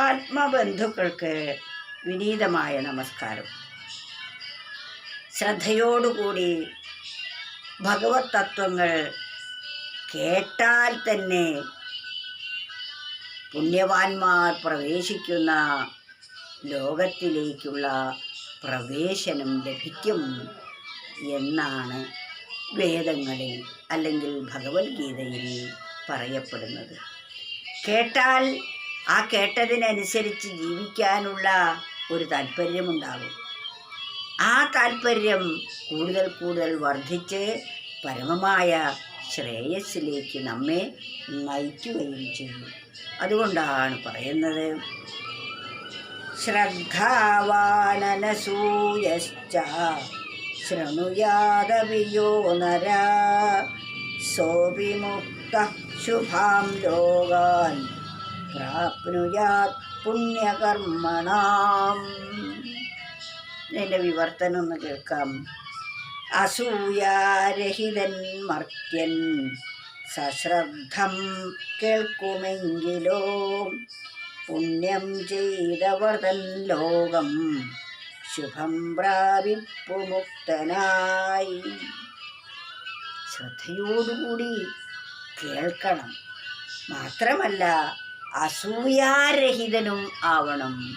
ആത്മബന്ധുക്കൾക്ക് വിനീതമായ നമസ്കാരം. ശ്രദ്ധയോടുകൂടി ഭഗവത് തത്വങ്ങൾ കേട്ടാൽ തന്നെ പുണ്യവാന്മാർ പ്രവേശിക്കുന്ന ലോകത്തിലേക്കുള്ള പ്രവേശനം ലഭിക്കും എന്നാണ് വേദങ്ങളിൽ അല്ലെങ്കിൽ ഭഗവത്ഗീതയിൽ പറയപ്പെടുന്നത്. കേട്ടാൽ ആ കേട്ടതിനനുസരിച്ച് ജീവിക്കാനുള്ള ഒരു താല്പര്യമുണ്ടാകും. ആ താല്പര്യം കൂടുതൽ കൂടുതൽ വർദ്ധിച്ച് പരമമായ ശ്രേയസ്സിലേക്ക് നമ്മെ നയിക്കുകയും ചെയ്യും. അതുകൊണ്ടാണ് പറയുന്നത്. ശ്രദ്ധാവാനനസൂയശ്ച ശൃണുയാദവിയോ നര സോവിമുക്ത ശുഭാം ലോകാൻ പ്രാപ്നുയാത് പുണ്യകർമ്മണാം. ഇതിന്റെ വിവർത്തനം ഒന്ന് കേൾക്കാം. അസൂയാരഹിതൻ മർത്യൻ സശ്രദ്ധം കേൾക്കുമെങ്കിലോ? പുണ്യം ചെയ്തവർതൻ ലോകം ശുഭം പ്രാപിപ്പു മുക്തനായി. ശ്രദ്ധയോടുകൂടി കേൾക്കണം. മാത്രമല്ല അസൂയാരഹിതനും ആവണം.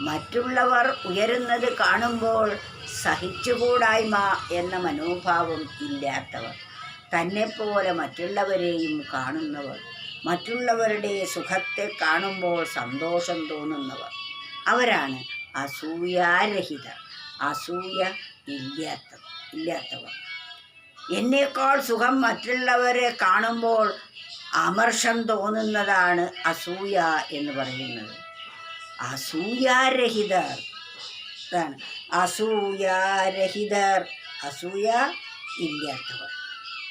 മറ്റുള്ളവർ ഉയരുന്നത് കാണുമ്പോൾ സഹിച്ചുകൂടായ്മ എന്ന മനോഭാവം ഇല്ലാത്തവർ തന്നെപ്പോലെ മറ്റുള്ളവരെയും കാണുന്നവർ മറ്റുള്ളവരുടെ സുഖത്തെ കാണുമ്പോൾ സന്തോഷം തോന്നുന്നവർ. അവരാണ് അസൂയാരഹിതർ അസൂയ ഇല്ലാത്തവർ. ഇല്ലാത്തവർ. എന്നേക്കാൾ സുഖം മറ്റുള്ളവരെ കാണുമ്പോൾ അമർഷം തോന്നുന്നതാണ് അസൂയ എന്ന് പറയുന്നത്. അസൂയാരഹിതർ. ഇതാണ്. അസൂയാരഹിതർ. അസൂയ ഇല്ലാത്തവർ.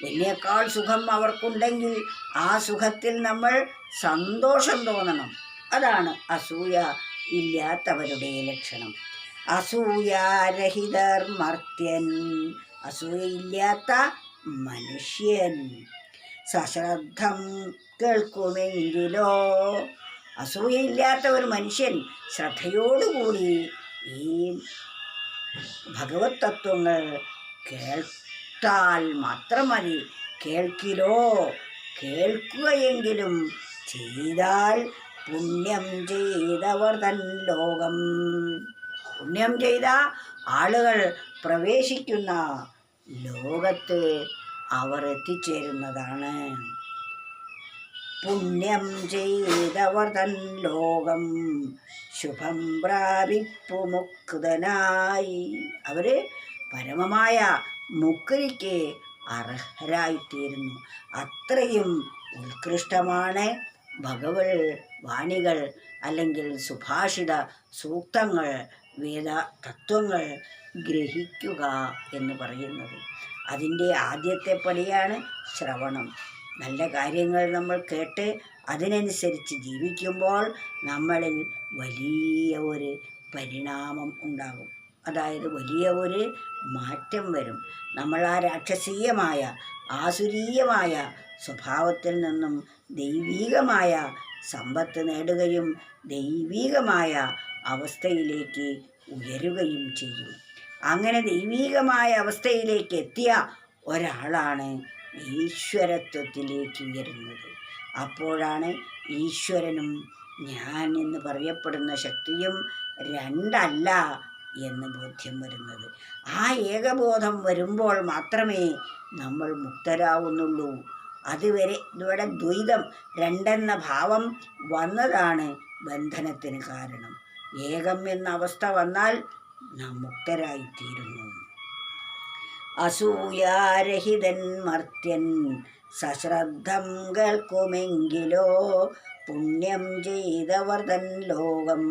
എന്നേക്കാൾ സുഖം അവർക്കുണ്ടെങ്കിൽ ആ സുഖത്തിൽ നമ്മൾ സന്തോഷം തോന്നണം. അതാണ് അസൂയ ഇല്ലാത്തവരുടെ ലക്ഷണം. അസൂയാരഹിതർ മർത്യൻ. അസൂയയില്ലാത്ത മനുഷ്യൻ. സശ്രദ്ധം കേൾക്കുമെങ്കിലോ? അസൂയയില്ലാത്ത ഒരു മനുഷ്യൻ ശ്രദ്ധയോടുകൂടി ഈ ഭഗവത് തത്വങ്ങൾ കേട്ടാൽ മാത്രം മതി കേൾക്കിലോ? കേൾക്കുകയെങ്കിലും ചെയ്താൽ പുണ്യം ചെയ്തവർ തൻ ലോകം. പുണ്യം ചെയ്ത ആളുകൾ പ്രവേശിക്കുന്ന ലോകത്ത് അവർ എത്തിച്ചേരുന്നതാണ്. പുണ്യം ചെയ്തവർ തൻ ലോകം ശുഭം പ്രാപിപ്പു മുക്തനായി. അവർ പരമമായ മുക്തിക്ക് അർഹരായിത്തീരുന്നു. അത്രയും ഉത്കൃഷ്ടമാണ് ഭഗവത് വാണികൾ അല്ലെങ്കിൽ സുഭാഷിത സൂക്തങ്ങൾ വേദ തത്വങ്ങൾ ഗ്രഹിക്കുക എന്ന് പറയുന്നത്. അതിന്റെ ആദ്യത്തെ പടിയാണ് ശ്രവണം. നല്ല കാര്യങ്ങൾ നമ്മൾ കേട്ട് അതിനനുസരിച്ച് ജീവിക്കുമ്പോൾ നമ്മളിൽ വലിയ ഒരു പരിണാമം ഉണ്ടാകും. അതായത് വലിയ ഒരു മാറ്റം വരും. നമ്മൾ ആ രാക്ഷസീയമായ ആസുരീയമായ സ്വഭാവത്തിൽ നിന്നും ദൈവീകമായ സമ്പത്ത് നേടുകയും ദൈവീകമായ അവസ്ഥയിലേക്ക് ഉയരുകയും ചെയ്യും. അങ്ങനെ ദൈവീകമായ അവസ്ഥയിലേക്ക് എത്തിയ ഒരാളാണ് ഈശ്വരത്വത്തിലേക്ക് ഉയരുന്നത്. അപ്പോഴാണ് ഈശ്വരനും ഞാൻ എന്ന് പറയപ്പെടുന്ന ശക്തിയും രണ്ടല്ല എന്ന് ബോധ്യം വരുന്നത്. ആ ഏകബോധം വരുമ്പോൾ മാത്രമേ നമ്മൾ മുക്തരാവുന്നുള്ളൂ. അതുവരെ ഇവിടെ ദ്വൈതം രണ്ടെന്ന ഭാവം വന്നതാണ് ബന്ധനത്തിന് കാരണം. ഏകം എന്ന അവസ്ഥ വന്നാൽ നാം മുക്തരായിത്തീരുന്നു അസൂയാരഹിതൻ മർത്യൻ സശ്രദ്ധം കേൾക്കുമെങ്കിലോ പുണ്യം ചെയ്തവർ തൻ ലോകം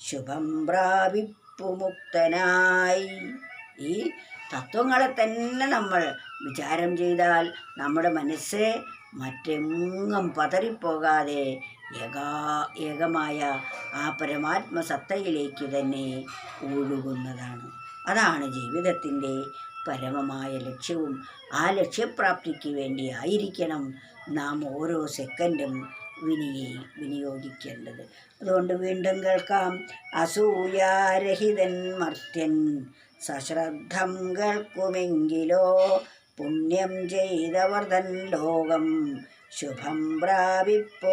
ശുഭം പ്രാപിപ്പു മുക്തനായി ഈ തത്വങ്ങളെ തന്നെ നമ്മൾ വിചാരം ചെയ്താൽ നമ്മുടെ മനസ്സ് മറ്റെങ്ങും പതറിപ്പോകാതെ ഏകാ ഏകമായ ആ പരമാത്മസത്തയിലേക്ക് തന്നെ ഒഴുകുന്നതാണ്. അതാണ് ജീവിതത്തിന്റെ പരമമായ ലക്ഷ്യവും ആ ലക്ഷ്യപ്രാപ്തിക്ക് വേണ്ടി ആയിരിക്കണം നാം ഓരോ സെക്കൻഡും വിനിയെ വിനിയോഗിക്കേണ്ടത്. അതുകൊണ്ട് വീണ്ടും കേൾക്കാം. അസൂയാരഹിതൻ മർത്യൻ സശ്രദ്ധം കേൾക്കുമെങ്കിലോ പുണ്യം ചെയ്തവർ തൻ ലോകം ശുഭം പ്രാപിപ്പു